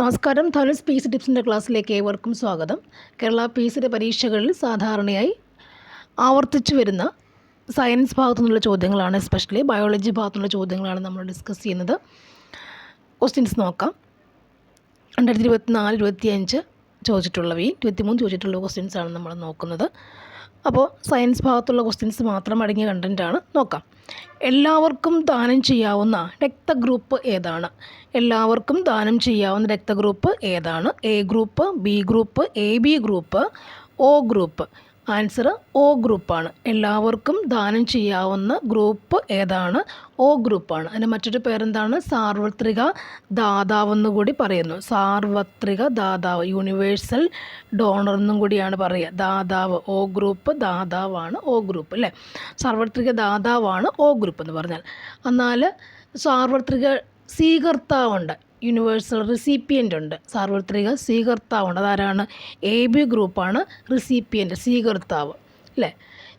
നമസ്കാരം. ധനുസ് P C ടിപ്സിന്റെ ക്ലാസ്സിലേക്ക് ഏവർക്കും സ്വാഗതം. കേരള പി സിയുടെ പരീക്ഷകളിൽ സാധാരണയായി ആവർത്തിച്ചു വരുന്ന സയൻസ് ഭാഗത്തു നിന്നുള്ള ചോദ്യങ്ങളാണ് എസ്പെഷ്യലി ബയോളജി ഭാഗത്തു നിന്നുള്ള ചോദ്യങ്ങളാണ് നമ്മൾ ഡിസ്കസ് ചെയ്യുന്നത്. ക്വസ്റ്റ്യൻസ് നോക്കാം. രണ്ടായിരത്തി ഇരുപത്തിനാല് ഇരുപത്തിയഞ്ച് ചോദിച്ചിട്ടുള്ളവയും ഇരുപത്തിമൂന്ന് ചോദിച്ചിട്ടുള്ള ക്വസ്റ്റ്യൻസാണ് നമ്മൾ നോക്കുന്നത്. അപ്പോൾ സയൻസ് ഭാഗത്തുള്ള ക്വസ്റ്റ്യൻസ് മാത്രം അടങ്ങിയ കണ്ടന്റാണ് നോക്കാം. എല്ലാവർക്കും ദാനം ചെയ്യാവുന്ന രക്തഗ്രൂപ്പ് ഏതാണ്? എല്ലാവർക്കും ദാനം ചെയ്യാവുന്ന രക്തഗ്രൂപ്പ് ഏതാണ്? A group B group A B group O group answer O ഗ്രൂപ്പാണ് എല്ലാവർക്കും ദാനം ചെയ്യാവുന്ന ഗ്രൂപ്പ് ഏതാണ്? ഒ ഗ്രൂപ്പാണ് അതിന്റെ മറ്റൊരു പേരെന്താണ്? സാർവത്രിക ദാതാവ് എന്ന് കൂടി പറയുന്നു. സാർവത്രിക ദാതാവ് യൂണിവേഴ്സൽ ഡോണർ എന്നും കൂടിയാണ് പറയുക. ദാതാവ് ഒ ഗ്രൂപ്പ് ദാതാവാണ് ഒ ഗ്രൂപ്പ് അല്ലേ? സാർവത്രിക ദാതാവാണ് ഒ ഗ്രൂപ്പ് എന്ന് പറഞ്ഞാൽ. എന്നാൽ സാർവത്രിക സ്വീകർത്താവുണ്ട്. യൂണിവേഴ്സൽ റിസീപ്പിയന്റ് ഉണ്ട്. സാർവത്രിക സ്വീകർത്താവുണ്ട്. അതാരാണ്? എ ബി ഗ്രൂപ്പാണ് റിസീപ്പിയന്റ് സ്വീകർത്താവ്. അല്ലേ?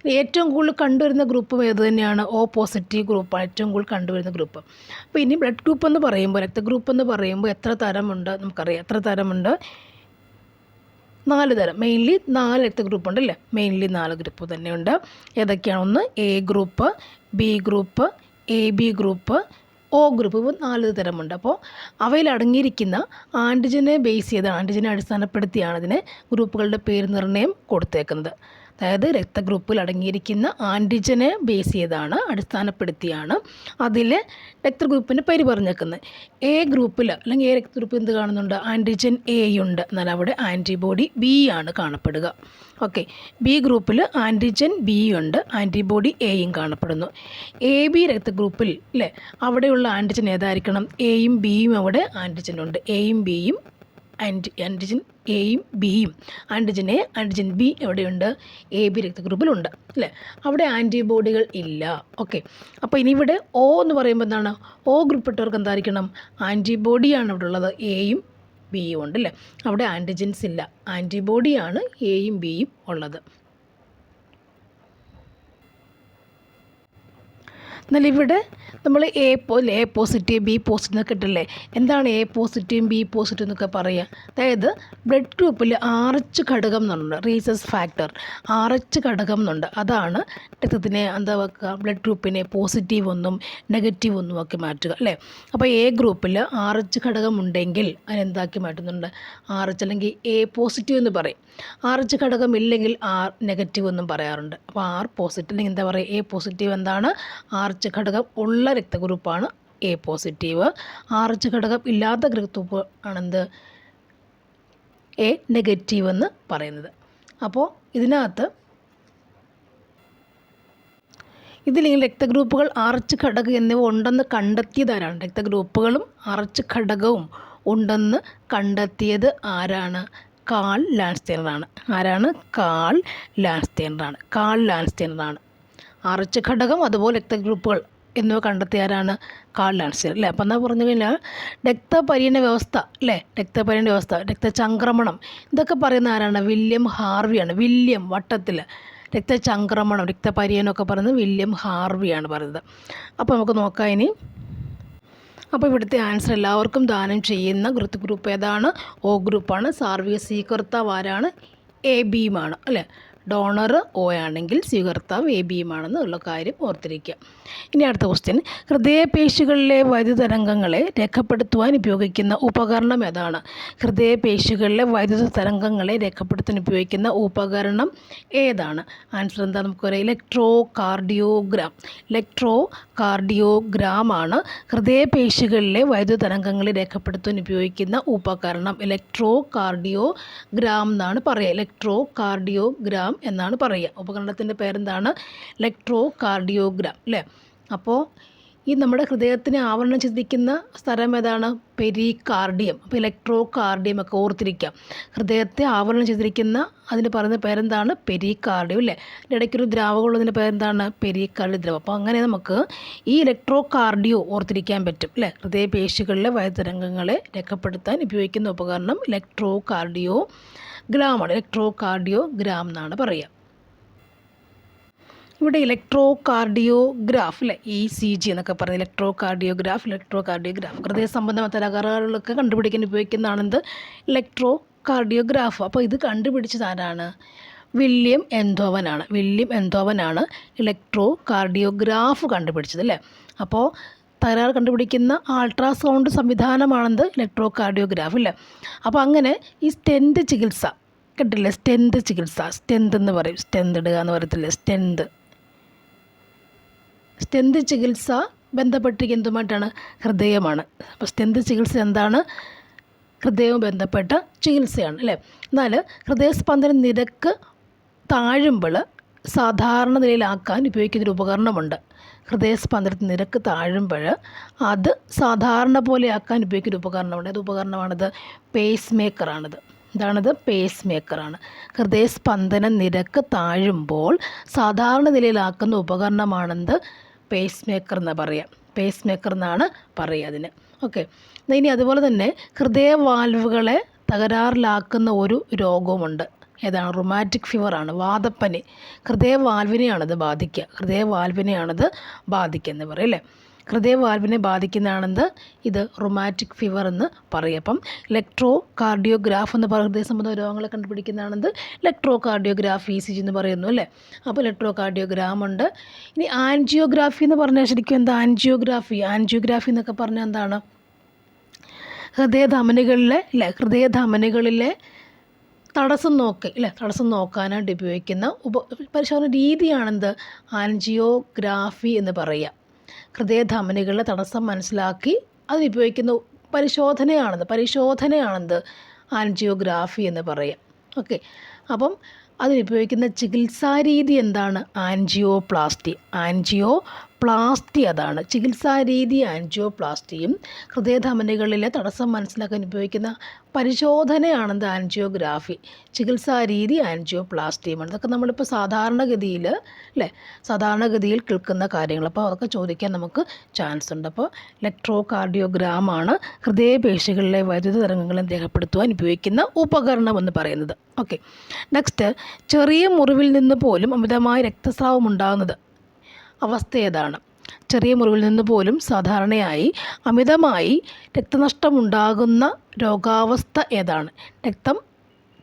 ഏറ്റവും കൂടുതൽ കണ്ടുവരുന്ന ഗ്രൂപ്പും ഏത് തന്നെയാണ്? ഓ പോസിറ്റീവ് ഗ്രൂപ്പാണ് ഏറ്റവും കൂടുതൽ കണ്ടുവരുന്ന ഗ്രൂപ്പ്. അപ്പോൾ ഇനി ബ്ലഡ് ഗ്രൂപ്പ് എന്ന് പറയുമ്പോൾ രക്തഗ്രൂപ്പ് എന്ന് പറയുമ്പോൾ എത്ര തരമുണ്ട് നമുക്കറിയാം. എത്ര തരമുണ്ട്? നാല് തരം. മെയിൻലി നാല് രക്ത ഗ്രൂപ്പ് ഉണ്ട് അല്ലേ? മെയിൻലി നാല് ഗ്രൂപ്പ് തന്നെയുണ്ട്. ഏതൊക്കെയാണ് ഒന്ന്? A group B group A B group O group നാല് തരമുണ്ട്. അപ്പോൾ അവയിൽ അടങ്ങിയിരിക്കുന്ന ആന്റിജനെ ബേസ് ചെയ്ത് ആന്റിജനെ അടിസ്ഥാനപ്പെടുത്തിയാണ് അതിന് ഗ്രൂപ്പുകളുടെ പേര് നിർണയം കൊടുത്തേക്കുന്നത്. അതായത് രക്തഗ്രൂപ്പിൽ അടങ്ങിയിരിക്കുന്ന ആന്റിജനെ ബേസ് ചെയ്താണ് അടിസ്ഥാനപ്പെടുത്തിയാണ് അതിൽ രക്തഗ്രൂപ്പിന്റെ പേര് പറഞ്ഞേക്കുന്നത് എ ഗ്രൂപ്പിൽ അല്ലെങ്കിൽ എ രക്തഗ്രൂപ്പ് എന്ത് കാണുന്നുണ്ട്? ആന്റിജൻ എ ഉണ്ട് എന്നാൽ അവിടെ ആന്റിബോഡി ബി ആണ് കാണപ്പെടുക. ഓക്കെ. ബി ഗ്രൂപ്പിൽ ആന്റിജൻ ബി ഉണ്ട് ആന്റിബോഡി എയും കാണപ്പെടുന്നു. എ ബി രക്തഗ്രൂപ്പിൽ അല്ലേ അവിടെയുള്ള ആന്റിജൻ ഏതായിരിക്കണം? എയും ബിയും അവിടെ ആന്റിജൻ ഉണ്ട്. എയും ബിയും ആന്റി ആന്റിജൻ എയും ബിയും ആന്റിജൻ എ ആന്റിജൻ ബി എവിടെയുണ്ട്? എ ബി രക്തഗ്രൂപ്പിലുണ്ട്. അല്ലേ? അവിടെ ആന്റിബോഡികൾ ഇല്ല. ഓക്കെ അപ്പോൾ ഇനി ഇവിടെ ഒ എന്ന് പറയുമ്പോൾ എന്താണ്? ഒ ഗ്രൂപ്പിട്ടവർക്ക് എന്തായിരിക്കണം ആന്റിബോഡിയാണ് ഇവിടെ ഉള്ളത്. എയും ബിയും ഉണ്ട്. അല്ലേ? അവിടെ ആന്റിജൻസ് ഇല്ല. ആന്റിബോഡിയാണ് എയും ബിയും ഉള്ളത്. എന്നാൽ ഇവിടെ നമ്മൾ A A positive B positive എന്നൊക്കെ ഇട്ടില്ലേ? എന്താണ് എ പോസിറ്റീവും ബി പോസിറ്റീവ് എന്നൊക്കെ പറയുക അതായത് ബ്ലഡ് ഗ്രൂപ്പിൽ ആർ ഘടകം എന്നുണ്ട്. റീസസ് ഫാക്ടർ ആർ ഘടകം എന്നുണ്ട്. അതാണ് രക്തത്തിനെ എന്താ വെക്കുക? ബ്ലഡ് ഗ്രൂപ്പിനെ പോസിറ്റീവ് ഒന്നും നെഗറ്റീവ് ഒന്നും ആക്കി മാറ്റുക അല്ലേ? അപ്പോൾ എ ഗ്രൂപ്പിൽ ആർ എച്ച് ഘടകം ഉണ്ടെങ്കിൽ അതിനെന്താക്കി മാറ്റുന്നുണ്ട്? ആർ അല്ലെങ്കിൽ എ പോസിറ്റീവ് എന്ന് പറയും. ആർ എച്ച് ഘടകം ഇല്ലെങ്കിൽ ആർ നെഗറ്റീവ് എന്നും പറയാറുണ്ട്. അപ്പോൾ ആർ പോസിറ്റീവ് അല്ലെങ്കിൽ എന്താ പറയുക എ പോസിറ്റീവ് എന്താണ്? ആർ എച്ച് ഘടകം ഉള്ള രക്തഗ്രൂപ്പാണ് എ പോസിറ്റീവ് ആർച്ച് ഘടകം ഇല്ലാത്ത രക്തഗ്രൂപ്പ് ആണെന്ത് എ നെഗറ്റീവ് എന്ന് പറയുന്നത്. അപ്പോൾ ഇതിനകത്ത് ഇതിലിങ്ങനെ രക്തഗ്രൂപ്പുകൾ ആർച്ച് ഘടകം എന്നിവ ഉണ്ടെന്ന് കണ്ടെത്തിയതാരാണ്? രക്തഗ്രൂപ്പുകളും ആർച്ച് ഘടകവും ഉണ്ടെന്ന് കണ്ടെത്തിയത് ആരാണ്? കാൾ ലാൻസ്റ്റേണറാണ്. ആരാണ്? കാൾ ലാൻസ്റ്റേണറാണ്. കാൾ ലാൻസ്റ്റൈനറാണ് ആർ എച്ച് ഘടകം അതുപോലെ രക്തഗ്രൂപ്പുകൾ എന്നിവ കണ്ടെത്തിയാരാണ് കാൾ ലാൻസ്റ്റൈനർ അല്ലേ? അപ്പം എന്നാൽ പറഞ്ഞു കഴിഞ്ഞാൽ രക്തപര്യന വ്യവസ്ഥ അല്ലേ? രക്തപര്യന വ്യവസ്ഥ രക്തചംക്രമണം ഇതൊക്കെ പറയുന്ന ആരാണ്? വില്യം ഹാർവിയാണ്. വില്യം വട്ടത്തിൽ രക്തചംക്രമണം രക്തപര്യനമൊക്കെ പറയുന്നത് വില്യം ഹാർവിയാണ് പറയുന്നത്. അപ്പോൾ നമുക്ക് നോക്കാം ഇനി. അപ്പോൾ ഇവിടുത്തെ ആൻസർ എല്ലാവർക്കും ദാനം ചെയ്യുന്ന ഗ്രൂപ്പ് ഏതാണ്? ഓ ഗ്രൂപ്പാണ്. സാർവിക സ്വീകർത്താവ് ആരാണ്? എ ബിയുമാണ് അല്ലേ? ഡോണർ ഒ ആണെങ്കിൽ സ്വീകർത്താവ് എ ബി യും ആണെന്നുള്ള കാര്യം ഓർത്തിരിക്കുക. ഇനി അടുത്ത ക്വസ്റ്റ്യൻ ഹൃദയപേശികളിലെ വൈദ്യുത തരംഗങ്ങളെ രേഖപ്പെടുത്തുവാൻ ഉപയോഗിക്കുന്ന ഉപകരണം ഏതാണ്? ഹൃദയപേശികളിലെ വൈദ്യുത തരംഗങ്ങളെ രേഖപ്പെടുത്താൻ ഉപയോഗിക്കുന്ന ഉപകരണം ഏതാണ്? ആൻസർ എന്താ നമുക്കറിയാം. ഇലക്ട്രോ കാർഡിയോഗ്രാം ഇലക്ട്രോ കാർഡിയോഗ്രാം ആണ് ഹൃദയപേശികളിലെ വൈദ്യുത തരംഗങ്ങളെ രേഖപ്പെടുത്താൻ ഉപയോഗിക്കുന്ന ഉപകരണം. ഇലക്ട്രോ കാർഡിയോഗ്രാം എന്നാണ് പറയുക. ഇലക്ട്രോ കാർഡിയോഗ്രാം എന്നാണ് പറയുക. ഉപകരണത്തിന്റെ പേരെന്താണ്? ഇലക്ട്രോ കാർഡിയോഗ്രാം അല്ലേ അപ്പോൾ ഈ നമ്മുടെ ഹൃദയത്തിന് ആവരണം ചെയ്തിരിക്കുന്ന സ്ഥലം ഏതാണ്? പെരികാർഡിയം. അപ്പോൾ ഇലക്ട്രോ കാർഡിയം ഒക്കെ ഓർത്തിരിക്കാം. ഹൃദയത്തെ ആവരണം ചെയ്തിരിക്കുന്ന അതിന് പറയുന്ന പേരെന്താണ്? പെരികാർഡിയം അല്ലേ അതിന്റെ ഇടയ്ക്കൊരു ദ്രാവകമുള്ളതിന്റെ പേരെന്താണ്? പെരികാർഡി ദ്രവം അപ്പോൾ അങ്ങനെ നമുക്ക് ഈ ഇലക്ട്രോ കാർഡിയോ ഓർത്തിരിക്കാൻ പറ്റും അല്ലേ ഹൃദയപേശികളിലെ വയതരംഗങ്ങളെ രേഖപ്പെടുത്താൻ ഉപയോഗിക്കുന്ന ഉപകരണം ഇലക്ട്രോ കാർഡിയോ ഗ്രാമാണ് ഇലക്ട്രോ കാർഡിയോ ഗ്രാം എന്നാണ് പറയുക. ഇവിടെ ഇലക്ട്രോ കാർഡിയോഗ്രാഫ് അല്ലേ ഇ സി ജി എന്നൊക്കെ പറയുന്നത് ഇലക്ട്രോ കാർഡിയോഗ്രാഫ് ഇലക്ട്രോ കാർഡിയോഗ്രാഫ് ഹൃദയ സംബന്ധമായ തലകറകളൊക്കെ കണ്ടുപിടിക്കാൻ ഉപയോഗിക്കുന്നതാണെന്ത്? ഇലക്ട്രോ കാർഡിയോഗ്രാഫ് അപ്പോൾ ഇത് കണ്ടുപിടിച്ചത് ആരാണ്? വില്യം എന്തോവനാണ്. വില്യം എന്തോവനാണ് ഇലക്ട്രോ കാർഡിയോഗ്രാഫ് കണ്ടുപിടിച്ചത് അല്ലേ? അപ്പോൾ തകരാറ് കണ്ടുപിടിക്കുന്ന അൾട്രാസൗണ്ട് സംവിധാനമാണെന്ത്? ഇലക്ട്രോ കാർഡിയോഗ്രാഫ് അല്ലേ അപ്പോൾ അങ്ങനെ ഈ സ്റ്റെന്റ് ചികിത്സ കേട്ടില്ലേ സ്റ്റെന്റ് ചികിത്സ സ്റ്റെന്ത് എന്ന് പറയും. സ്റ്റെന്ത് ഇടുക എന്ന് പറയത്തില്ലേ? സ്റ്റെന്ത് സ്റ്റെന്ത് ചികിത്സ ബന്ധപ്പെട്ടിരിക്കുന്ന എന്തുമായിട്ടാണ്? ഹൃദയമാണ്. അപ്പോൾ സ്റ്റെന്ത് ചികിത്സ എന്താണ്? ഹൃദയവും ബന്ധപ്പെട്ട ചികിത്സയാണ് അല്ലേ? എന്നാൽ ഹൃദയസ്പന്ദന നിരക്ക് താഴുമ്പോൾ സാധാരണ നിലയിലാക്കാൻ ഉപയോഗിക്കുന്നൊരു ഉപകരണമുണ്ട്. ഹൃദയസ്പന്ദനത്തിന് നിരക്ക് താഴുമ്പോൾ അത് സാധാരണ പോലെ ആക്കാൻ ഉപയോഗിക്കുന്ന ഉപകരണമാണ്. അത് ഉപകരണമാണിത് പേസ് മേക്കറാണിത് ഇതാണിത് പേസ് മേക്കറാണ് ഹൃദയസ്പന്ദന നിരക്ക് താഴുമ്പോൾ സാധാരണ നിലയിലാക്കുന്ന ഉപകരണമാണെന്ത്? പേസ് മേക്കർ എന്ന് പറയാം പേസ് മേക്കർ എന്നാണ് പറയുക അതിന്. ഓക്കെ ഇനി അതുപോലെ തന്നെ ഹൃദയ വാൽവുകളെ തകരാറിലാക്കുന്ന ഒരു രോഗവുമുണ്ട്. ഏതാണ്? റൊമാറ്റിക് ഫീവറാണ് വാദപ്പനി. ഹൃദയവാൽവിനെയാണത് ബാധിക്കുക. ഹൃദയവാൽവിനെയാണത് ബാധിക്കുക എന്ന് പറയും അല്ലേ? ഹൃദയവാൽവിനെ ബാധിക്കുന്നതാണെന്ന് ഇത് റൊമാറ്റിക് ഫീവർ എന്ന് പറയും. അപ്പം ഇലക്ട്രോ കാർഡിയോഗ്രാഫ് എന്ന് പറയുന്ന ഹൃദയ സംബന്ധ രോഗങ്ങളെ കണ്ടുപിടിക്കുന്നതാണെന്ന് electrocardiograph E C G എന്ന് പറയുന്നു അല്ലേ? അപ്പോൾ ഇലക്ട്രോ കാർഡിയോഗ്രാം ഉണ്ട്. ഇനി ആൻജിയോഗ്രാഫി എന്ന് പറഞ്ഞാൽ ശരിക്കും എന്താ? ആൻജിയോഗ്രാഫി ആൻജിയോഗ്രാഫി എന്നൊക്കെ പറഞ്ഞാൽ എന്താണ്? ഹൃദയധമനികളിലെ അല്ലേ? ഹൃദയധമനികളിലെ തടസ്സം നോക്കി അല്ലേ തടസ്സം നോക്കാനായിട്ട് ഉപയോഗിക്കുന്ന ഉപ പരിശോധന രീതിയാണെന്ത്? ആൻജിയോഗ്രാഫി എന്ന് പറയുക. ഹൃദയധമനികളിലെ തടസ്സം മനസ്സിലാക്കി അതിനുപയോഗിക്കുന്ന പരിശോധനയാണെന്ന് പരിശോധനയാണെന്ത്? ആൻജിയോഗ്രാഫി എന്ന് പറയാം ഓക്കെ. അപ്പം അതിനുപയോഗിക്കുന്ന ചികിത്സാരീതി എന്താണ്? ആൻജിയോപ്ലാസ്റ്റി. ആൻജിയോ പ്ലാസ്റ്റി അതാണ്. ചികിത്സാരീതി ആൻജിയോപ്ലാസ്റ്റിയും ഹൃദയധമനികളിലെ തടസ്സം മനസ്സിലാക്കാൻ ഉപയോഗിക്കുന്ന പരിശോധനയാണെന്ത് ആൻജിയോഗ്രാഫി. ചികിത്സാരീതി ആൻജിയോപ്ലാസ്റ്റിയുമാണ്. ഇതൊക്കെ നമ്മളിപ്പോൾ സാധാരണഗതിയിൽ അല്ലേ? സാധാരണഗതിയിൽ കേൾക്കുന്ന കാര്യങ്ങൾ. അപ്പോൾ അതൊക്കെ ചോദിക്കാൻ നമുക്ക് ചാൻസ് ഉണ്ട്. അപ്പോൾ ഇലക്ട്രോ കാർഡിയോഗ്രാമാണ് ഹൃദയപേശികളിലെ വൈദ്യുത തരംഗങ്ങളെ രേഖപ്പെടുത്തുവാൻ ഉപയോഗിക്കുന്ന ഉപകരണം എന്ന് പറയുന്നത്. ഓക്കെ നെക്സ്റ്റ് ചെറിയ മുറിവിൽ നിന്ന് പോലും അമിതമായ രക്തസ്രാവം ഉണ്ടാകുന്നത് അവസ്ഥ ഏതാണ്? ചെറിയ മുറിവിൽ നിന്ന് പോലും സാധാരണയായി അമിതമായി രക്തനഷ്ടമുണ്ടാകുന്ന രോഗാവസ്ഥ ഏതാണ്? രക്തം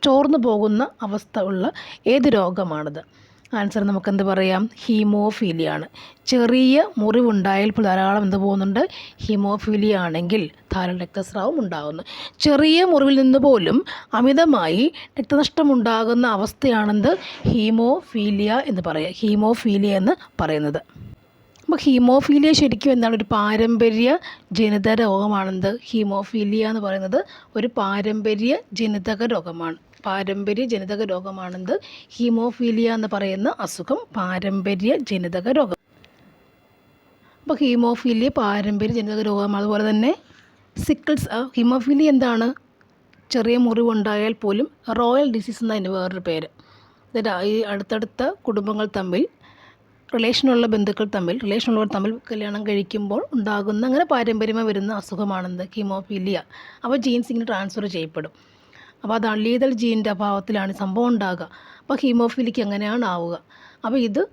ചോർന്നു പോകുന്ന അവസ്ഥ ഉള്ള ഏത് രോഗമാണിത്? ആൻസർ നമുക്കെന്ത് പറയാം? ഹീമോഫീലിയ ആണ് ചെറിയ മുറിവുണ്ടായാൽ ധാരാളം എന്ത് പോകുന്നുണ്ട്? ഹീമോഫീലിയ ആണെങ്കിൽ ധാരാളം രക്തസ്രാവം ഉണ്ടാകുന്നു. ചെറിയ മുറിവിൽ നിന്ന് പോലും അമിതമായി രക്തനഷ്ടമുണ്ടാകുന്ന അവസ്ഥയാണെന്ത്? ഹീമോഫീലിയ എന്ന് പറയുക ഹീമോഫീലിയ എന്ന് പറയുന്നത്. അപ്പോൾ ഹീമോഫീലിയ ശരിക്കും എന്താണ്? ഒരു പാരമ്പര്യ ജനിതക രോഗമാണെന്ത്? ഹീമോഫീലിയ എന്ന് പറയുന്നത് ഒരു പാരമ്പര്യ ജനിതക രോഗമാണ്. പാരമ്പര്യ ജനിതക രോഗമാണെന്ത്? ഹീമോഫീലിയ എന്ന് പറയുന്ന അസുഖം പാരമ്പര്യ ജനിതക രോഗം. അപ്പോൾ ഹീമോഫീലിയ പാരമ്പര്യ ജനിതക രോഗം അതുപോലെ തന്നെ സിക്കിൾസ് ഹീമോഫീലിയ എന്താണ്? ചെറിയ മുറിവുണ്ടായാൽ പോലും റോയൽ ഡിസീസ് എന്നതിന് വേറൊരു പേര്. ഈ അടുത്തടുത്ത കുടുംബങ്ങൾ തമ്മിൽ റിലേഷനുള്ള ബന്ധുക്കൾ തമ്മിൽ റിലേഷനുള്ളവർ തമ്മിൽ കല്യാണം കഴിക്കുമ്പോൾ ഉണ്ടാകുന്ന അങ്ങനെ പാരമ്പര്യമായി വരുന്ന അസുഖമാണെന്ന് ഹീമോഫീലിയ. അപ്പോൾ ജീൻസ് ഇങ്ങനെ ട്രാൻസ്ഫർ ചെയ്യപ്പെടും. അപ്പോൾ അതാണ് ലീതൽ ജീനിന്റെ അഭാവത്തിലാണ് സംഭവം ഉണ്ടാകുക അപ്പോൾ ഹീമോഫിലിക്ക് എങ്ങനെയാണ് ആവുക. അപ്പോൾ ഇത്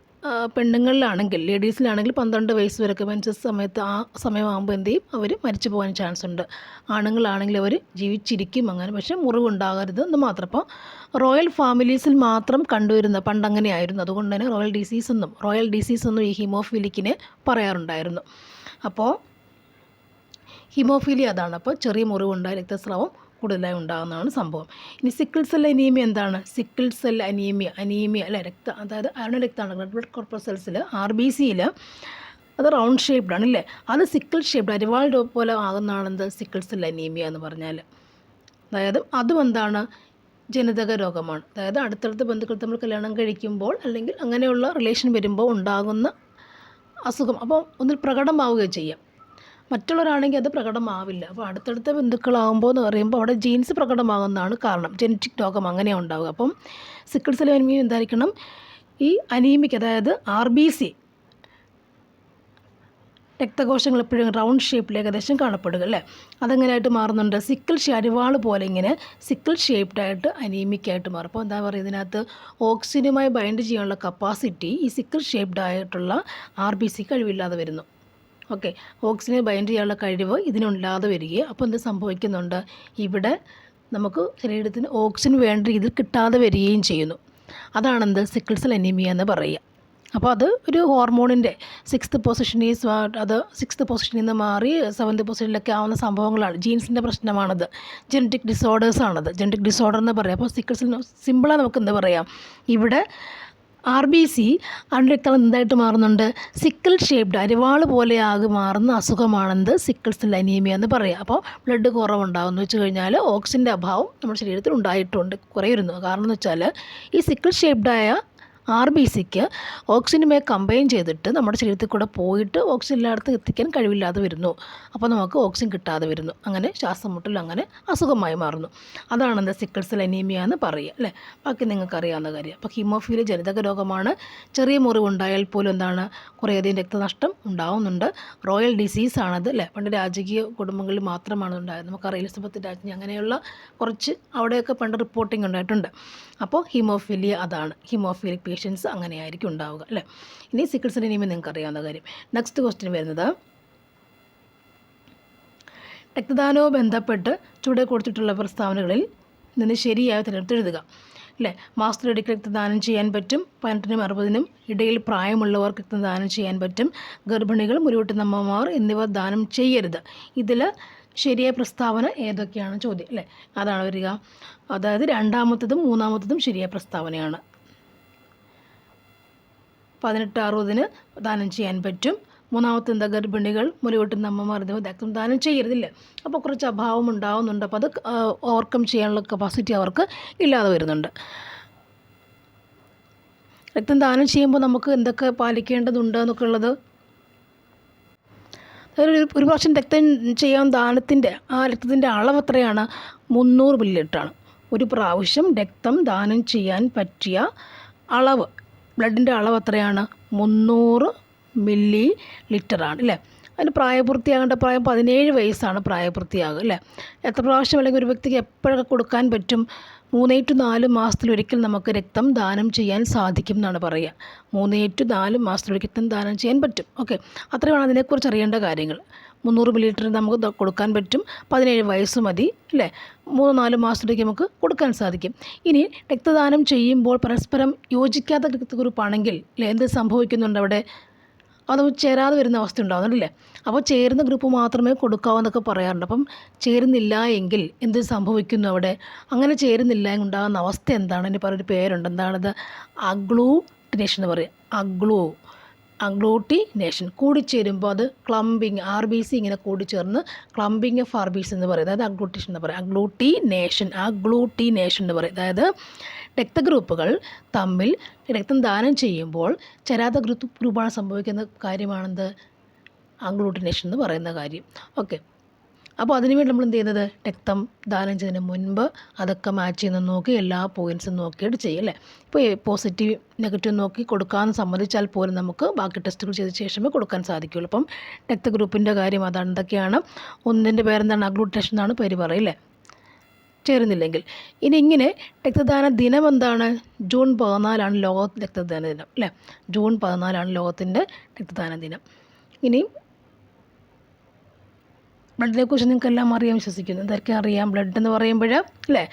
പെണ്ണുങ്ങളിലാണെങ്കിൽ ലേഡീസിലാണെങ്കിൽ പന്ത്രണ്ട് വയസ്സ് വരെയൊക്കെ മെൻസസ് സമയത്ത് ആ സമയമാകുമ്പോൾ എന്ത് ചെയ്യും? അവർ മരിച്ചു പോകാൻ ചാൻസ് ഉണ്ട്. ആണുങ്ങളാണെങ്കിൽ അവർ ജീവിച്ചിരിക്കും അങ്ങനെ. പക്ഷേ മുറിവുണ്ടാകരുത് എന്ന് മാത്രം. അപ്പോൾ റോയൽ ഫാമിലീസിൽ മാത്രം കണ്ടുവരുന്ന പണ്ട് അങ്ങനെയായിരുന്നു അതുകൊണ്ട് തന്നെ റോയൽ ഡിസീസ് എന്നും റോയൽ ഡിസീസ് എന്നും ഈ ഹീമോഫിലിക്കിനെ പറയാറുണ്ടായിരുന്നു. അപ്പോൾ ഹീമോഫീലിയ അതാണ്. അപ്പോൾ ചെറിയ മുറിവുണ്ടായ രക്തസ്രാവം കൂടുതലായി ഉണ്ടാകുന്നതാണ് സംഭവം. ഇനി സിക്കിൾ സെൽ അനീമിയ എന്താണ്? സിക്കിൾ സെൽ അനീമിയ അനീമിയ അല്ലെ രക്ത അതായത് അരുണ രക്തമാണ്? റെഡ് ബ്ലഡ് കോർപ്പസൽസിൽ ആർ ബി സിയിൽ അത് റൗണ്ട് ഷേപ്ഡ് ആണ് അല്ലേ? അത് സിക്കിൾ ഷേപ്ഡ് അരിവാൾ പോലെ ആകുന്നതാണെന്ത് സിക്കിൾ സെൽ അനീമിയ എന്ന് പറഞ്ഞാൽ അതായത് അതും എന്താണ്? ജനിതക രോഗമാണ്. അതായത് അടുത്തടുത്ത ബന്ധുക്കൾ നമ്മൾ കല്യാണം കഴിക്കുമ്പോൾ അല്ലെങ്കിൽ അങ്ങനെയുള്ള റിലേഷൻ വരുമ്പോൾ ഉണ്ടാകുന്ന അസുഖം. അപ്പോൾ ഒന്നിൽ പ്രകടമാവുകയും ചെയ്യാം. മറ്റുള്ളവരാണെങ്കിൽ അത് പ്രകടമാവില്ല. അപ്പോൾ അടുത്തടുത്ത ബന്ധുക്കളാകുമ്പോൾ എന്ന് പറയുമ്പോൾ അവിടെ ജീൻസ് പ്രകടമാകുന്നതാണ് കാരണം. ജനറ്റിക് രോഗം അങ്ങനെ ഉണ്ടാവുക. അപ്പം സിക്കിൾ സെൽ അനീമിയ എന്തായിരിക്കണം? ഈ അനീമിക്ക് അതായത് ആർ ബി സി രക്തകോശങ്ങൾ എപ്പോഴും റൗണ്ട് ഷേപ്പിൽ ഏകദേശം കാണപ്പെടുക അല്ലേ? അതെങ്ങനെയായിട്ട് മാറുന്നുണ്ട്? സിക്കിൾ അരിവാൾ പോലെ ഇങ്ങനെ സിക്കിൾ ഷേപ്ഡ് ആയിട്ട് അനീമിക്കായിട്ട് മാറും. അപ്പോൾ എന്താ പറയുക ഇതിനകത്ത് ഓക്സിജനുമായി ബൈൻഡ് ചെയ്യാനുള്ള കപ്പാസിറ്റി ഈ സിക്കിൾ ഷേപ്ഡ് ആയിട്ടുള്ള ആർ ബി സി കഴിവില്ലാതെ വരുന്നു. ഓക്കെ. ഓക്സിജനെ ബൈൻഡ് ചെയ്യാനുള്ള കഴിവ് ഇതിനുണ്ടാതെ വരികയും. അപ്പോൾ എന്ത് സംഭവിക്കുന്നുണ്ട്? ഇവിടെ നമുക്ക് ശരീരത്തിന് ഓക്സിജൻ വേണ്ട രീതിയിൽ കിട്ടാതെ വരികയും ചെയ്യുന്നു. അതാണെന്ത്? സിക്കിൾസൽ അനീമിയ എന്ന് പറയുക. അപ്പോൾ അത് ഒരു ഹോർമോണിന്റെ സിക്സ്ത് പൊസിഷനിൽ അത് സിക്സ്ത് പൊസിഷനിൽ നിന്ന് മാറി സെവൻത് പൊസിഷനിലൊക്കെ ആവുന്ന സംഭവങ്ങളാണ്. ജീൻസിന്റെ പ്രശ്നമാണത്. ജനറ്റിക് ഡിസോർഡേഴ്സാണത് ജനറ്റിക് ഡിസോർഡർ എന്ന് പറയാം. അപ്പോൾ സിക്കിൾസിൽ സിമ്പിളാണ് നമുക്ക് എന്താ പറയാം? ഇവിടെ ആർ ബി സി അണുരക്തം എന്തായിട്ട് മാറുന്നുണ്ട്. സിക്കിൾ ഷേപ്ഡ് അരിവാൾ പോലെ ആകെ മാറുന്ന അസുഖമാണെന്ത്? സിക്കിൾ സെൽ അനീമിയ എന്ന് പറയുക അപ്പോൾ ബ്ലഡ് കുറവുണ്ടാകുമെന്ന് വെച്ച് കഴിഞ്ഞാൽ ഓക്സിജന്റെ അഭാവം നമ്മുടെ ശരീരത്തിൽ ഉണ്ടായിട്ടുണ്ട് കുറയുന്നു. കാരണം എന്ന് വെച്ചാൽ ഈ സിക്കിൾ ഷേപ്ഡായ ആർ ബി സിക്ക് ഓക്സിജനുമായി കമ്പൈൻ ചെയ്തിട്ട് നമ്മുടെ ശരീരത്തിൽ കൂടെ പോയിട്ട് ഓക്സിജൻ എല്ലായിടത്തും എത്തിക്കാൻ കഴിവില്ലാതെ വരുന്നു. അപ്പോൾ നമുക്ക് ഓക്സിജൻ കിട്ടാതെ വരുന്നു. അങ്ങനെ ശ്വാസം മുട്ടൽ അങ്ങനെ അസുഖമായി മാറുന്നു. അതാണ് എന്താ സിക്കിൾ സെൽ അനീമിയ എന്ന് പറയുക അല്ലേ? ബാക്കി നിങ്ങൾക്ക് അറിയാവുന്ന കാര്യം. അപ്പോൾ ഹീമോഫീലിയ ജനിതക രോഗമാണ്. ചെറിയ മുറിവുണ്ടായാൽ പോലും എന്താണ്? കുറേയധികം രക്തനഷ്ടം ഉണ്ടാവുന്നുണ്ട്. റോയൽ ഡിസീസാണത് അല്ലേ? പണ്ട് രാജകീയ കുടുംബങ്ങളിൽ മാത്രമാണ് ഉണ്ടായത്. നമുക്കറിയാം എലിസബത്ത് രാജ്ഞി അങ്ങനെയുള്ള കുറച്ച് അവിടെയൊക്കെ പണ്ട് റിപ്പോർട്ടിംഗ് ഉണ്ടായിട്ടുണ്ട്. അപ്പോൾ ഹീമോഫീലിയ അതാണ്. ഹീമോഫീലിക് പേഷ്യൻസ് അങ്ങനെയായിരിക്കും ഉണ്ടാവുക അല്ലേ? ഇനി സിക്കിൾ സെൽ അനീമിയ നിങ്ങൾക്ക് അറിയാവുന്ന കാര്യം. നെക്സ്റ്റ് ക്വസ്റ്റ്യൻ വരുന്നത് രക്തദാനവുമായി ബന്ധപ്പെട്ട് ചുവടെ കൊടുത്തിട്ടുള്ള പ്രസ്താവനകളിൽ നിന്ന് ശരിയായ തിരഞ്ഞെടുത്തെഴുതുക അല്ലേ? ഇടയ്ക്ക് രക്തദാനം ചെയ്യാൻ പറ്റും പതിനെട്ടിനും അറുപതിനും ഇടയിൽ പ്രായമുള്ളവർക്ക് രക്തദാനം ചെയ്യാൻ പറ്റും ഗർഭിണികൾ മുരുവിട്ടുന്നമ്മമാർ എന്നിവ ദാനം ചെയ്യരുത്. ഇതിൽ ശരിയായ പ്രസ്താവന ഏതൊക്കെയാണ് ചോദ്യം അല്ലേ? അതാണ് വരിക. അതായത് രണ്ടാമത്തതും മൂന്നാമത്തതും ശരിയായ പ്രസ്താവനയാണ്. പതിനെട്ട് അറുപതിന് ദാനം ചെയ്യാൻ പറ്റും. മൂന്നാമത്തെ എന്താ ഗർഭിണികൾ മുലയൂട്ടുന്ന അമ്മമാർ എന്നിവ രക്തം ദാനം ചെയ്യരുതില്ല? അപ്പോൾ കുറച്ച് അഭാവം ഉണ്ടാവുന്നുണ്ട്. അപ്പോൾ അത് ഓവർകം ചെയ്യാനുള്ള കപ്പാസിറ്റി അവർക്ക് ഇല്ലാതെ വരുന്നുണ്ട്. രക്തം ദാനം ചെയ്യുമ്പോൾ നമുക്ക് എന്തൊക്കെ പാലിക്കേണ്ടതുണ്ട് എന്നൊക്കെ ഉള്ളത് ഒരു പ്രാവശ്യം രക്തം ചെയ്യാൻ ദാനത്തിന്റെ ആ രക്തത്തിന്റെ അളവ് എത്രയാണ്? മുന്നൂറ് മില്ലി ലിറ്ററാണ് ഒരു പ്രാവശ്യം രക്തം ദാനം ചെയ്യാൻ പറ്റിയ അളവ്. ബ്ലഡിന്റെ അളവ് എത്രയാണ്? മുന്നൂറ് മില്ലി ലിറ്ററാണ് അല്ലേ അതിന് പ്രായപൂർത്തിയാകേണ്ട പ്രായം പതിനേഴ് വയസ്സാണ് പ്രായപൂർത്തിയാകുക അല്ലേ എത്ര പ്രാവശ്യം അല്ലെങ്കിൽ ഒരു വ്യക്തിക്ക് എപ്പോഴൊക്കെ കൊടുക്കാൻ പറ്റും? മൂന്നേ ടു നാല് മാസത്തിലൊരിക്കൽ നമുക്ക് രക്തം ദാനം ചെയ്യാൻ സാധിക്കും എന്നാണ് പറയുക. മൂന്നേ ടു നാല് മാസത്തിലൊരിക്കൽ രക്തം ദാനം ചെയ്യാൻ പറ്റും. ഓക്കെ. അത്രയുമാണ് അതിനെക്കുറിച്ച് അറിയേണ്ട കാര്യങ്ങൾ. മുന്നൂറ് മില്ലി ലിറ്റർ നമുക്ക് കൊടുക്കാൻ പറ്റും. പതിനേഴ് വയസ്സ് മതി അല്ലേ? മൂന്ന് നാല് മാസത്തേക്ക് നമുക്ക് കൊടുക്കാൻ സാധിക്കും. ഇനി രക്തദാനം ചെയ്യുമ്പോൾ പരസ്പരം യോജിക്കാത്ത രക്തഗ്രൂപ്പാണെങ്കിൽ അല്ലേ? എന്ത് സംഭവിക്കുന്നുണ്ട് അവിടെ? അത് ചേരാതെ വരുന്ന അവസ്ഥ ഉണ്ടാകുന്നുണ്ടല്ലേ അപ്പോൾ ചേരുന്ന ഗ്രൂപ്പ് മാത്രമേ കൊടുക്കാവൂ എന്നൊക്കെ പറയാറുണ്ട്. അപ്പം ചേരുന്നില്ല എങ്കിൽ എന്ത് സംഭവിക്കുന്നു അവിടെ? അങ്ങനെ ചേരുന്നില്ല ഉണ്ടാകുന്ന അവസ്ഥ എന്താണ്? അതിന് പറയൊരു പേരുണ്ട്. എന്താണത് അഗ്ലൂട്ടിനേഷൻ എന്ന് പറയും. അഗ്ലൂ അഗ്ലൂട്ടിനേഷൻ കൂടിച്ചേരുമ്പോൾ അത് ക്ലംബിങ് ആർ ബി സി ഇങ്ങനെ കൂടിച്ചേർന്ന് clumping of R B C എന്ന് പറയും. അതായത് അഗ്ലൂട്ടേഷൻ എന്ന് പറയും. അഗ്ലൂട്ടിനേഷൻ അഗ്ലൂട്ടിനേഷൻ എന്ന് പറയും. അതായത് രക്തഗ്രൂപ്പുകൾ തമ്മിൽ രക്തം ദാനം ചെയ്യുമ്പോൾ ചരാത ഗ്രൂപ്പ് ഗ്രൂപ്പാണ് സംഭവിക്കുന്ന കാര്യമാണെന്ത്? അഗ്ലൂട്ടിനേഷൻ എന്ന് പറയുന്ന കാര്യം. ഓക്കെ അപ്പോൾ അതിനുവേണ്ടി നമ്മൾ എന്ത് ചെയ്യുന്നത് രക്തം ദാനം ചെയ്യുന്നതിന് മുൻപ് അതൊക്കെ മാച്ച് ചെയ്യുന്ന നോക്കി എല്ലാ പോയിന്റ്സും നോക്കിയിട്ട് ചെയ്യും അല്ലേ? ഇപ്പോൾ പോസിറ്റീവ് നെഗറ്റീവ് നോക്കി കൊടുക്കാമെന്ന് സമ്മതിച്ചാൽ പോലും നമുക്ക് ബാക്കി ടെസ്റ്റുകൾ ചെയ്ത ശേഷമേ കൊടുക്കാൻ സാധിക്കുകയുള്ളൂ. അപ്പം രക്ത ഗ്രൂപ്പിന്റെ കാര്യം അതാണ്. എന്തൊക്കെയാണ്? ഒന്നിന്റെ പേരെന്താണ്? അഗ്ലൂട്ടേഷൻ എന്നാണ് പേര് പറയില്ലേ ചേരുന്നില്ലെങ്കിൽ. ഇനി ഇങ്ങനെ രക്തദാന ദിനം എന്താണ്? ജൂൺ പതിനാലാണ് ലോക രക്തദാന ദിനം അല്ലേ? ജൂൺ പതിനാലാണ് ലോകത്തിന്റെ രക്തദാന ദിനം. ഇനി ബ്ലഡിനെ കുറിച്ച് നിങ്ങൾക്ക് എല്ലാം അറിയാൻ വിശ്വസിക്കുന്നു. എന്തൊക്കെ അറിയാം. ബ്ലഡ് എന്ന് പറയുമ്പോൾ അല്ലേ?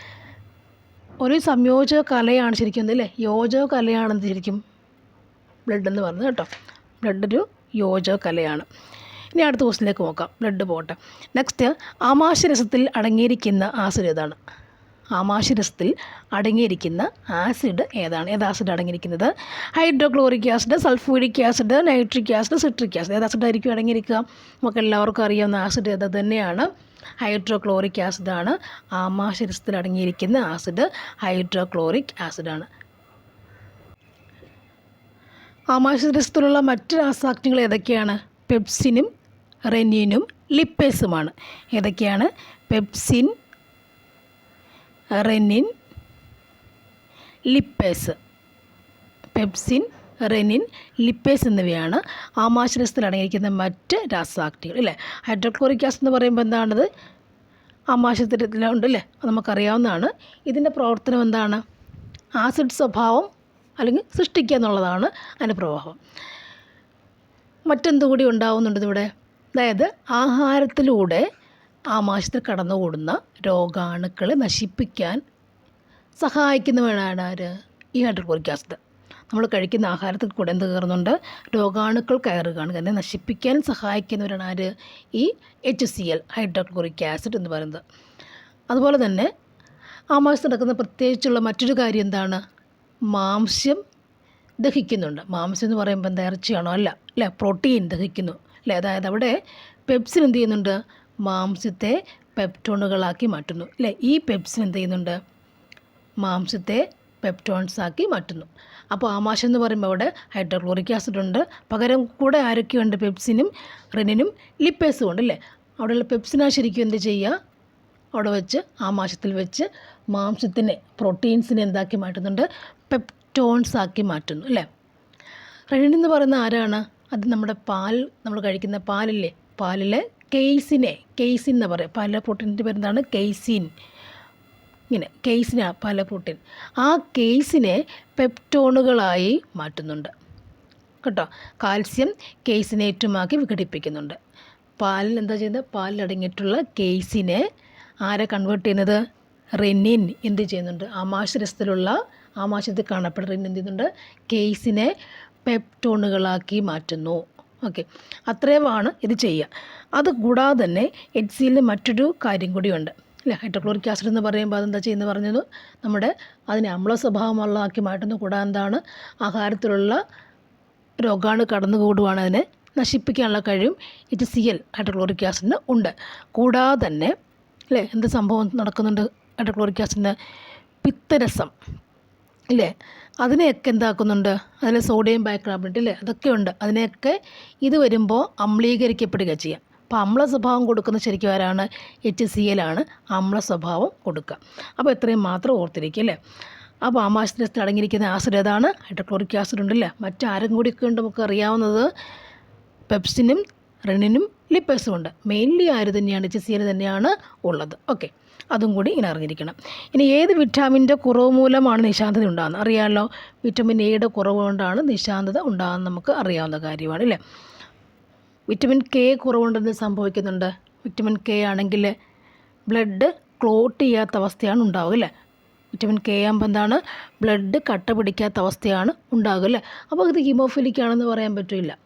ഒരു സംയോജക കലയാണ് ശരിക്കും അല്ലേ? യോജക കലയാണെന്ന് ശരിക്കും? ബ്ലഡ് എന്ന് പറയുന്നത് കേട്ടോ. ബ്ലഡ് ഒരു യോജക കലയാണ്. ഇനി അടുത്ത ക്വസ്റ്റിലേക്ക് നോക്കാം. ബ്ലഡ് പോട്ടെ. നെക്സ്റ്റ് ആമാശരസത്തിൽ അടങ്ങിയിരിക്കുന്ന ആസിഡ് ഏതാണ്? ആമാശരസത്തിൽ അടങ്ങിയിരിക്കുന്ന ആസിഡ് ഏതാണ്? ഏത് ആസിഡ് അടങ്ങിയിരിക്കുന്നത്? Hydrochloric acid sulphuric acid nitric acid citric acid. ഏത് ആസിഡ് ആയിരിക്കും അടങ്ങിയിരിക്കുക? നമുക്ക് എല്ലാവർക്കും അറിയാവുന്ന ആസിഡ് ഏത്? തന്നെയാണ്. ഹൈഡ്രോക്ലോറിക് ആസിഡാണ് ആമാശിരസത്തിൽ അടങ്ങിയിരിക്കുന്ന ആസിഡ്. ഹൈഡ്രോക്ലോറിക് ആസിഡാണ്. ആമാശിരസത്തിലുള്ള മറ്റു രാസാഗ്നികൾ ഏതൊക്കെയാണ്? പെപ്സിനും റെനിനും ലിപ്പേസുമാണ്. ഏതൊക്കെയാണ്? Pepsin rennin lipase. Pepsin rennin lipase എന്നിവയാണ് ആമാശയത്തിൽ അടങ്ങിയിരിക്കുന്ന മറ്റ് രാസാക്ടികൾ അല്ലേ ഹൈഡ്രോക്ലോറിക് ആസിഡ് എന്ന് പറയുമ്പോൾ എന്താണത്? ആമാശയത്തിലുണ്ട് അല്ലേ അത് നമുക്കറിയാവുന്നതാണ്. ഇതിന്റെ പ്രവർത്തനം എന്താണ്? ആസിഡ് സ്വഭാവം അല്ലെങ്കിൽ സൃഷ്ടിക്കുക എന്നുള്ളതാണ് അതിന്റെ പ്രവാഹം. മറ്റെന്തുകൂടി ഉണ്ടാവുന്നുണ്ട് ഇവിടെ അതായത് ആഹാരത്തിലൂടെ ആമാശയത്തിൽ കടന്നുകൂടുന്ന രോഗാണുക്കളെ നശിപ്പിക്കാൻ സഹായിക്കുന്നവനാണ് ഈ ഹൈഡ്രോക്ലോറിക് ആസിഡ്. നമ്മൾ കഴിക്കുന്ന ആഹാരത്തിൽ കൂടെ എന്ത് കയറുന്നുണ്ട്? രോഗാണുക്കൾ കയറുകയാണ്. തന്നെ നശിപ്പിക്കാൻ സഹായിക്കുന്നവരാണ് ആര്? ഈ H C L hydrochloric acid എന്ന് പറയുന്നത്. അതുപോലെ തന്നെ ആമാശം നടക്കുന്ന പ്രത്യേകിച്ചുള്ള മറ്റൊരു കാര്യം എന്താണ്? മാംസ്യം ദഹിക്കുന്നുണ്ട്. മാംസം എന്ന് പറയുമ്പോൾ എന്താ ഇറച്ചിയാണോ? അല്ല അല്ലേ? പ്രോട്ടീൻ ദഹിക്കുന്നു. അല്ലേ? അതായത് അവിടെ പെപ്സിൻ എന്ത് ചെയ്യുന്നുണ്ട്? മാംസ്യത്തെ പെപ്റ്റോണുകളാക്കി മാറ്റുന്നു. അല്ലേ ഈ പെപ്സിൻ എന്ത് ചെയ്യുന്നുണ്ട്? മാംസ്യത്തെ പെപ്റ്റോൺസ് ആക്കി മാറ്റുന്നു. അപ്പോൾ ആമാശം എന്ന് പറയുമ്പോൾ അവിടെ ഹൈഡ്രോക്ലോറിക് ആസിഡ് ഉണ്ട്. പകരം കൂടെ ആരൊക്കെയുണ്ട് പെപ്സിനും റെനിനും ലിപ്പേസും ഉണ്ട് അല്ലേ അവിടെയുള്ള പെപ്സിനാ ശരിക്കും എന്ത് ചെയ്യുക? അവിടെ വെച്ച് ആമാശത്തിൽ വെച്ച് മാംസത്തിനെ പ്രോട്ടീൻസിനെ എന്താക്കി മാറ്റുന്നുണ്ട്? പെപ്റ്റോൺസ് ആക്കി മാറ്റുന്നു അല്ലേ റെനിൻ എന്ന് പറയുന്ന ആരാണ്? അത് നമ്മുടെ പാൽ നമ്മൾ കഴിക്കുന്ന പാലില്ലേ? പാലിലെ കെയ്സിനെ കെയ്സിൻ എന്ന് പറയും. പല പ്രോട്ടീന്റെ പേരെന്താണ്? കെയ്സിൻ. ഇങ്ങനെ കേസിന് പല പ്രോട്ടീൻ ആ കേസിനെ പെപ്റ്റോണുകളായി മാറ്റുന്നുണ്ട്. കേട്ടോ? കാൽസ്യം കെയ്സിനേറ്റുമാക്കി വിഘടിപ്പിക്കുന്നുണ്ട്. പാലിൽ എന്താ ചെയ്യുന്നത്? പാലിലടങ്ങിയിട്ടുള്ള കേസിനെ ആരെ കൺവേർട്ട് ചെയ്യുന്നത്? റെന്നിൻ എന്ത് ചെയ്യുന്നുണ്ട്? ആമാശരസത്തിലുള്ള ആമാശയത്തിൽ കാണപ്പെടുന്ന റെന്നിൻ എന്ത് ചെയ്യുന്നുണ്ട്? കേസിനെ പെപ്റ്റോണുകളാക്കി മാറ്റുന്നു. ഓക്കെ. അത്രയുമാണ് ഇത് ചെയ്യുക. അത് കൂടാതെ തന്നെ എച്ച് സിയിൽ മറ്റൊരു കാര്യം കൂടിയുണ്ട്. അല്ലേ? ഹൈഡ്രോക്ലോറിക് ആസിഡ് എന്ന് പറയുമ്പോൾ അതെന്താ ചെയ്യുന്നത് പറഞ്ഞത്? നമ്മുടെ അതിനെ അമ്ല സ്വഭാവമുള്ളതാക്കി മാറ്റുന്നു കൂടാതെ എന്താണ് ആഹാരത്തിലുള്ള രോഗാണ് കടന്നു കൂടുവാണ് അതിനെ നശിപ്പിക്കാനുള്ള കഴിവും എച്ച് സി എൽ ഹൈഡ്രോക്ലോറിക് ആസിഡിന് ഉണ്ട്. കൂടാതെ തന്നെ അല്ലേ? എന്ത് സംഭവം നടക്കുന്നുണ്ട് ഹൈഡ്രോക്ലോറിക് ആസിഡിന്? പിത്തരസം. ഇല്ലേ അതിനെയൊക്കെ എന്താക്കുന്നുണ്ട്? അതിൽ സോഡിയം ബൈകാർബണേറ്റ് അല്ലേ അതൊക്കെ ഉണ്ട് അതിനെയൊക്കെ ഇത് വരുമ്പോൾ അമ്ലീകരിക്കപ്പെടുക ചെയ്യാം. അപ്പോൾ അമ്ല സ്വഭാവം കൊടുക്കുന്ന ശരിക്കും ആരാണ്? എച്ച് സി എല്ലാണ് അമ്ല സ്വഭാവം കൊടുക്കുക. അപ്പോൾ ഇത്രയും മാത്രം ഓർത്തിരിക്കുക അല്ലേ? അപ്പോൾ ആമാശയത്തിൽ അടങ്ങിയിരിക്കുന്ന ആസിഡ് ഏതാണ്? ഹൈഡ്രോക്ലോറിക് ആസിഡ് ഉണ്ടല്ലേ? മറ്റാരും കൂടി ഉണ്ട് നമുക്ക് അറിയാവുന്നത്. പെപ്സിനും റെനിനും ലിപ്പേഴ്സും ഉണ്ട്. മെയിൻലി ആര് തന്നെയാണ്? എച്ച് സി എൽ തന്നെയാണ് ഉള്ളത്. ഓക്കെ അതും കൂടി ഇങ്ങനെ അറിഞ്ഞിരിക്കണം. ഇനി ഏത് വിറ്റാമിന്റെ കുറവ് മൂലമാണ് നിശാന്തത ഉണ്ടാകുന്നത്? അറിയാമല്ലോ വിറ്റമിൻ എയുടെ കുറവ് കൊണ്ടാണ് നിശാന്തത ഉണ്ടാകുന്നത് നമുക്ക് അറിയാവുന്ന കാര്യമാണ് അല്ലേ? വിറ്റമിൻ കെ കുറവുണ്ടെന്ന് സംഭവിക്കുന്നുണ്ട്. വിറ്റമിൻ കെ ആണെങ്കിൽ ബ്ലഡ് ക്ലോട്ട് ചെയ്യാത്ത അവസ്ഥയാണ് ഉണ്ടാവുക അല്ലേ? വിറ്റമിൻ കെ ആകുമ്പോൾ എന്താണ്? ബ്ലഡ് കട്ട പിടിക്കാത്ത അവസ്ഥയാണ് ഉണ്ടാകുക അല്ലേ? അപ്പോൾ ഇത് ഹീമോഫിലിക് ആണെന്ന് പറയാൻ പറ്റില്ല.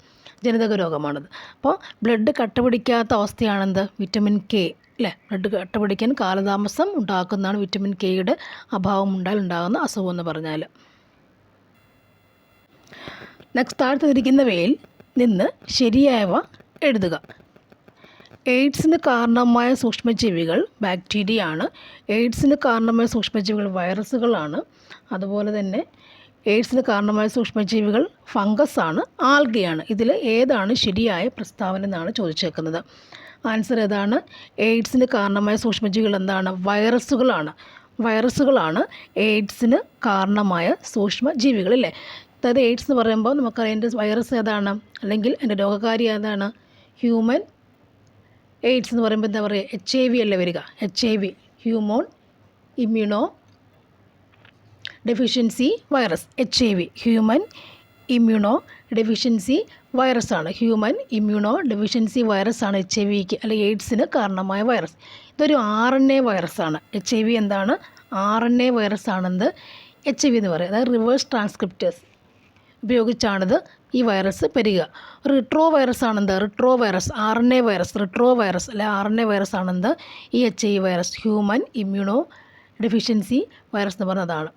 ജനിതക രോഗമാണത്. അപ്പോൾ ബ്ലഡ് കട്ട പിടിക്കാത്ത അവസ്ഥയാണെന്ത്? വിറ്റമിൻ കെ അല്ലേ ബ്ലഡ് കട്ട പിടിക്കാൻ കാലതാമസം ഉണ്ടാക്കുന്നതാണ് വിറ്റമിൻ കെയുടെ അഭാവം ഉണ്ടായാൽ ഉണ്ടാകുന്ന അസുഖം എന്ന് പറഞ്ഞാൽ. നെക്സ്റ്റ് താഴ്ത്തിരിക്കുന്നവയിൽ നിന്ന് ശരിയായവ എഴുതുക. എയ്ഡ്സിന് കാരണമായ സൂക്ഷ്മജീവികൾ ബാക്ടീരിയ ആണ്. എയ്ഡ്സിന് കാരണമായ സൂക്ഷ്മജീവികൾ വൈറസുകളാണ്. അതുപോലെ തന്നെ എയ്ഡ്സിന് കാരണമായ സൂക്ഷ്മജീവികൾ ഫംഗസ് ആണ് ആൽഗയാണ്. ഇതിൽ ഏതാണ് ശരിയായ പ്രസ്താവന എന്നാണ് ചോദിച്ചേക്കുന്നത്. ആൻസർ ഏതാണ്? എയ്ഡ്സിന് കാരണമായ സൂക്ഷ്മജീവികൾ എന്താണ്? വൈറസുകളാണ്. വൈറസുകളാണ് എയ്ഡ്സിന് കാരണമായ സൂക്ഷ്മജീവികൾ അല്ലേ? അതായത് എയ്ഡ്സ് എന്ന് പറയുമ്പോൾ നമുക്കറിയാം എന്റെ വൈറസ് ഏതാണ്? അല്ലെങ്കിൽ എന്റെ രോഗകാരി ഏതാണ്? ഹ്യൂമൻ എയ്ഡ്സ് എന്ന് പറയുമ്പോൾ എന്താ പറയുക? എച്ച് ഐ വി അല്ലേ വരിക. H I V human immunodeficiency virus H I V human immunodeficiency വൈറസാണ് human immunodeficiency വൈറസാണ് എച്ച് ഐ വിക്ക് അല്ലെങ്കിൽ എയ്ഡ്സിന് കാരണമായ വൈറസ് ഇതൊരു ആർ എൻ എ വൈറസാണ് എച്ച് ഐ വി എന്താണ്? ആർ എൻ എ വൈറസ് ആണെന്ന് എച്ച് ഐ വി എന്ന് പറയുന്നത് അതായത് റിവേഴ്സ് ട്രാൻസ്ക്രിപ്റ്റേഴ്സ് ഉപയോഗിച്ചാണിത് ഈ വൈറസ് പെരുക retrovirus ആണെന്ത്? Retrovirus R N A virus retrovirus അല്ലെ ആർ എൻ എ വൈറസ് ആണെന്ത്? ഈ H I virus human immunodeficiency virus എന്ന് പറയുന്നതാണ്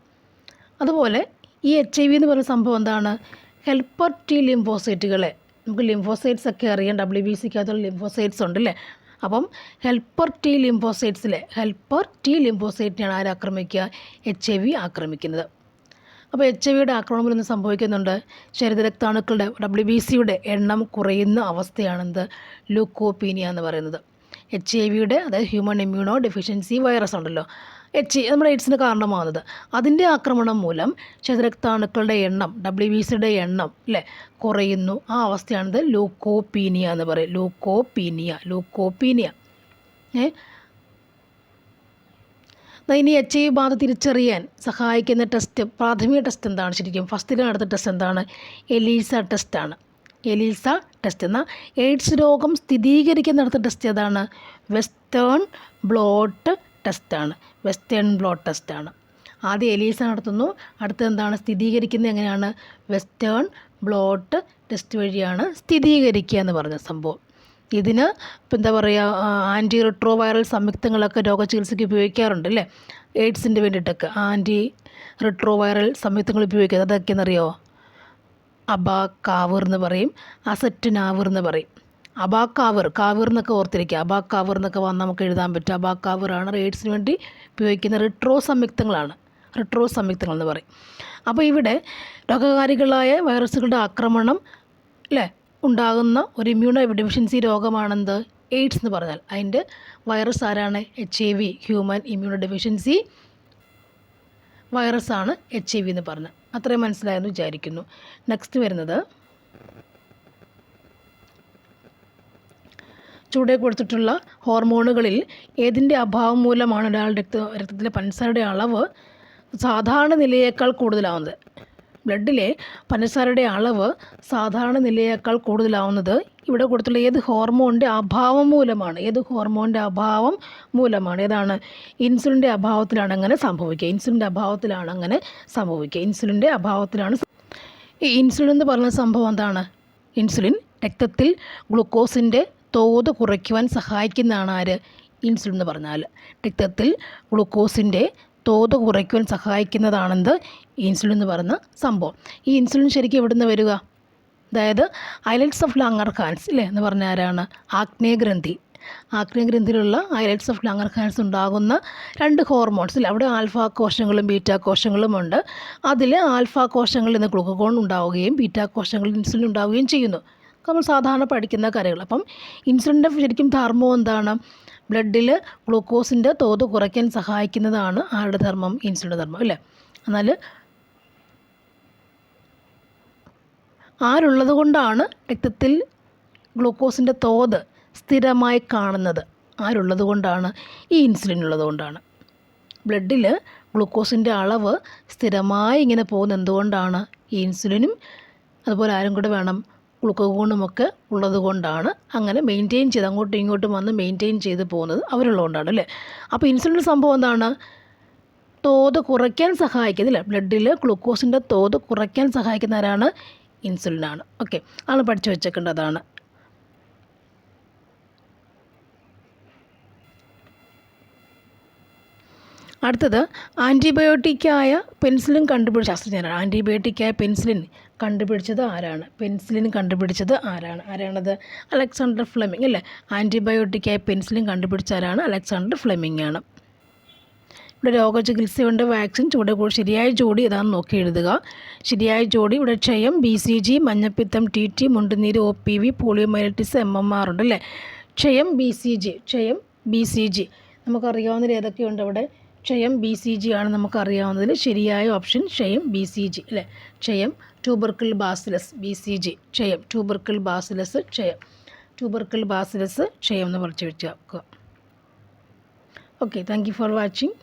അതുപോലെ ഈ എച്ച് ഐ വി എന്ന് പറയുന്ന സംഭവം എന്താണ്? ഹെൽപ്പർ ടി ലിംഫോസൈറ്റുകളെ നമുക്ക് ലിംഫോസൈറ്റ്സ് ഒക്കെ അറിയാം. ഡബ്ല്യു ബി സിക്കകത്തുള്ള ലിംഫോസൈറ്റ്സ് ഉണ്ടല്ലേ അപ്പം ഹെൽപ്പർ ടി ലിംഫോസൈറ്റ്സിലെ ഹെൽപ്പർ ടി ലിംഫോസൈറ്റിനെയാണ് ആര് ആക്രമിക്കുക? എച്ച് ഐ വി ആക്രമിക്കുന്നത്. അപ്പോൾ എച്ച് ഐ വിയുടെ ആക്രമണം ഇന്ന് സംഭവിക്കുന്നുണ്ട്. ശരീരരക്താണുക്കളുടെ ഡബ്ല്യു ബി സിയുടെ എണ്ണം കുറയുന്ന അവസ്ഥയാണെന്ത്? ലൂക്കോപീനിയ എന്ന് പറയുന്നത്. എച്ച് ഐ വിയുടെ അതായത് ഹ്യൂമൻ ഇമ്മ്യൂണോ ഡെഫിഷ്യൻസി വൈറസ് ഉണ്ടല്ലോ. എച്ച് നമ്മുടെ എയ്ഡ്സിന് കാരണമാകുന്നത്. അതിന്റെ ആക്രമണം മൂലം ചതുരക്താണുക്കളുടെ എണ്ണം ഡബ്ല്യു ബി സിയുടെ എണ്ണം അല്ലേ കുറയുന്നു. ആ അവസ്ഥയാണിത് ലൂക്കോപീനിയ എന്ന് പറയും. Leucopenia leucopenia. ഏ? ഇനി എച്ച് ഐ ബാധ തിരിച്ചറിയാൻ സഹായിക്കുന്ന ടെസ്റ്റ് പ്രാഥമിക ടെസ്റ്റ് എന്താണ് ശരിക്കും? ഫസ്റ്റിൽ അടുത്ത ടെസ്റ്റ് എന്താണ്? എലീസ ടെസ്റ്റാണ് എലീസ ടെസ്റ്റ്. എന്നാൽ എയ്ഡ്സ് രോഗം സ്ഥിരീകരിക്കാൻ നടത്തുന്ന ടെസ്റ്റ് ഏതാണ്? വെസ്റ്റേൺ ബ്ലോട്ട് ടെസ്റ്റാണ് വെസ്റ്റേൺ ബ്ലോട്ട് ടെസ്റ്റാണ് ആദ്യം എലീസ നടത്തുന്നു. അടുത്തത് എന്താണ്? സ്ഥിരീകരിക്കുന്നത് എങ്ങനെയാണ്? വെസ്റ്റേൺ ബ്ലോട്ട് ടെസ്റ്റ് വഴിയാണ് സ്ഥിരീകരിക്കുക എന്ന് പറഞ്ഞ സംഭവം. ഇതിന് ഇപ്പം എന്താ പറയുക ആന്റി റിട്രോ വൈറൽ സംയുക്തങ്ങളൊക്കെ രോഗചികിത്സയ്ക്ക് ഉപയോഗിക്കാറുണ്ട് അല്ലേ? എയ്ഡ്സിന്റെ വേണ്ടിയിട്ടൊക്കെ ആന്റി റിട്രോ വൈറൽ സംയുക്തങ്ങൾ ഉപയോഗിക്കുന്നത് അതൊക്കെയെന്നറിയോ കാവൂർ എന്ന് പറയും. അസറ്റിനാവൂർ എന്ന് പറയും. അബാക്കാവർ കാവർ എന്നൊക്കെ ഓർത്തിരിക്കുക. അബാക്കാവർ എന്നൊക്കെ വന്ന് നമുക്ക് എഴുതാൻ പറ്റും. അബാക്കാവറാണ് റേഡ്സിന് വേണ്ടി ഉപയോഗിക്കുന്ന റിട്രോ സംയുക്തങ്ങളാണ്. റിട്രോ സംയുക്തങ്ങൾ എന്ന് പറയും. അപ്പോൾ ഇവിടെ രോഗകാരികളായ വൈറസുകളുടെ ആക്രമണം അല്ലേ ഉണ്ടാകുന്ന ഒരു ഇമ്മ്യൂണോ ഡെഫിഷ്യൻസി രോഗമാണെന്ത്? എയ്ഡ്സ് എന്ന് പറഞ്ഞാൽ. അതിന്റെ വൈറസ് ആരാണ്? H I V human immunodeficiency വൈറസാണ് H I V എന്ന് പറഞ്ഞത് അത്രയും മനസ്സിലായെന്ന് വിചാരിക്കുന്നു. നെക്സ്റ്റ് വരുന്നത് ചൂടെ കൊടുത്തിട്ടുള്ള ഹോർമോണുകളിൽ ഏതിന്റെ അഭാവം മൂലമാണ് ഒരാളുടെ രക്ത രക്തത്തിലെ പഞ്ചസാരയുടെ അളവ് സാധാരണ നിലയേക്കാൾ കൂടുതലാവുന്നത്? ബ്ലഡിലെ പഞ്ചസാരയുടെ അളവ് സാധാരണ നിലയേക്കാൾ കൂടുതലാവുന്നത് ഇവിടെ കൊടുത്തുള്ള ഏത് ഹോർമോണിന്റെ അഭാവം മൂലമാണ്? ഏത് ഹോർമോണിന്റെ അഭാവം മൂലമാണ്? ഏതാണ്? ഇൻസുലിന്റെ അഭാവത്തിലാണ് അങ്ങനെ സംഭവിക്കുക. ഇൻസുലിന്റെ അഭാവത്തിലാണ് അങ്ങനെ സംഭവിക്കുക. ഇൻസുലിന്റെ അഭാവത്തിലാണ് ഈ ഇൻസുലിൻ എന്ന് പറയുന്ന സംഭവം എന്താണ്? ഇൻസുലിൻ രക്തത്തിൽ ഗ്ലൂക്കോസിന്റെ തോത് കുറയ്ക്കുവാൻ സഹായിക്കുന്നതാണ് ആര്? ഇൻസുലിൻ എന്ന് പറഞ്ഞാൽ രക്തത്തിൽ ഗ്ലൂക്കോസിന്റെ തോത് കുറയ്ക്കുവാൻ സഹായിക്കുന്നതാണെന്ത്? ഇൻസുലിൻ എന്ന് പറയുന്ന സംഭവം. ഈ ഇൻസുലിൻ ശരിക്കും എവിടെ നിന്ന് വരിക? അതായത് ഐലറ്റ്സ് ഓഫ് ലാങ്ങർ ഹാൻസ് ഇല്ലേ എന്ന് പറഞ്ഞ ആരാണ്? ആഗ്നേയഗ്രന്ഥി ആഗ്നേയഗ്രന്ഥിയിലുള്ള ഐലറ്റ്സ് ഓഫ് ലാങ്ങർ ഹാൻസ് ഉണ്ടാകുന്ന രണ്ട് ഹോർമോൺസ് ഇല്ല? അവിടെ ആൽഫ കോശങ്ങളും ബീറ്റാ കോശങ്ങളും ഉണ്ട്. അതിൽ ആൽഫ കോശങ്ങളിൽ നിന്ന് ഗ്ലൂക്കോൺ ഉണ്ടാവുകയും ബീറ്റാ കോശങ്ങളിൽ ഇൻസുലിൻ ഉണ്ടാവുകയും ചെയ്യുന്നു. നമ്മൾ സാധാരണ പഠിക്കുന്ന കാര്യങ്ങൾ അപ്പം ഇൻസുലിന്റെ ശരിക്കും ധർമ്മം എന്താണ്? ബ്ലഡിൽ ഗ്ലൂക്കോസിന്റെ തോത് കുറയ്ക്കാൻ സഹായിക്കുന്നതാണ് ആരുടെ ധർമ്മം? ഇൻസുലിന്റെ ധർമ്മം അല്ലേ? എന്നാൽ ആരുള്ളത് കൊണ്ടാണ് രക്തത്തിൽ ഗ്ലൂക്കോസിന്റെ തോത് സ്ഥിരമായി കാണുന്നത്? ആരുള്ളത് കൊണ്ടാണ്? ഈ ഇൻസുലിൻ ഉള്ളത് കൊണ്ടാണ്. ബ്ലഡിൽ ഗ്ലൂക്കോസിന്റെ അളവ് സ്ഥിരമായി ഇങ്ങനെ പോകുന്നത് എന്തുകൊണ്ടാണ്? ഈ ഇൻസുലിനും അതുപോലെ ആരും കൂടെ വേണം ഗ്ലൂക്കോണുമൊക്കെ ഉള്ളത് കൊണ്ടാണ് അങ്ങനെ മെയിന്റെയിൻ ചെയ്ത് അങ്ങോട്ടും ഇങ്ങോട്ടും വന്ന് മെയിന്റെയിൻ ചെയ്ത് പോകുന്നത് അവരുള്ളതുകൊണ്ടാണ് അല്ലേ? അപ്പോൾ ഇൻസുലിൻ സംഭവം എന്താണ്? തോത് കുറയ്ക്കാൻ സഹായിക്കുന്നില്ല ബ്ലഡിൽ ഗ്ലൂക്കോസിന്റെ തോത് കുറയ്ക്കാൻ സഹായിക്കുന്നവരാണ് ഇൻസുലിനാണ് ഓക്കെ ആണ് പഠിച്ചു വെച്ചേക്കേണ്ടതാണ്. അടുത്തത് ആന്റിബയോട്ടിക്കായ പെൻസിലിൻ കണ്ടുപിടിച്ച ശാസ്ത്രജ്ഞനാണ് ആന്റിബയോട്ടിക്കായ പെൻസിലിൻ കണ്ടുപിടിച്ചത് ആരാണ്? പെൻസിലിൻ കണ്ടുപിടിച്ചത് ആരാണ്? ആരാണത്? അലക്സാണ്ടർ ഫ്ലെമിംഗ് അല്ലേ? ആന്റിബയോട്ടിക്കായ പെൻസിലിൻ കണ്ടുപിടിച്ച ആരാണ്? അലക്സാണ്ടർ ഫ്ലെമിംഗ് ആണ്. ഇവിടെ രോഗചികിത്സയുണ്ട് വാക്സിൻ ചൂട് കൂടി ശരിയായ ജോഡി ഇതാണെന്ന് നോക്കി എഴുതുക. ശരിയായ ജോഡി ഇവിടെ ക്ഷയം ബി സി ജി മഞ്ഞപ്പിത്തം T T മുണ്ടുനീര് O P V poliomyelitis M M R ഉണ്ട് അല്ലേ? ക്ഷയം ബി സി ജി ക്ഷയം ബി സി ജി. നമുക്കറിയാവുന്നതിൽ ഏതൊക്കെയുണ്ട് അവിടെ? ക്ഷയം ബി സി ജി ആണ് നമുക്കറിയാവുന്നതിൽ ശരിയായ ഓപ്ഷൻ ക്ഷയം ബി സി ജി അല്ലേ? ക്ഷയം tubercle bacillus B C G ക്ഷയം ട്യൂബർക്കിൾ ബാസിലസ് ക്ഷയം. ട്യൂബർക്കിൾ ബാസിലസ് ക്ഷയം എന്ന് പറഞ്ഞു വെച്ചേക്കുക okay thank you for watching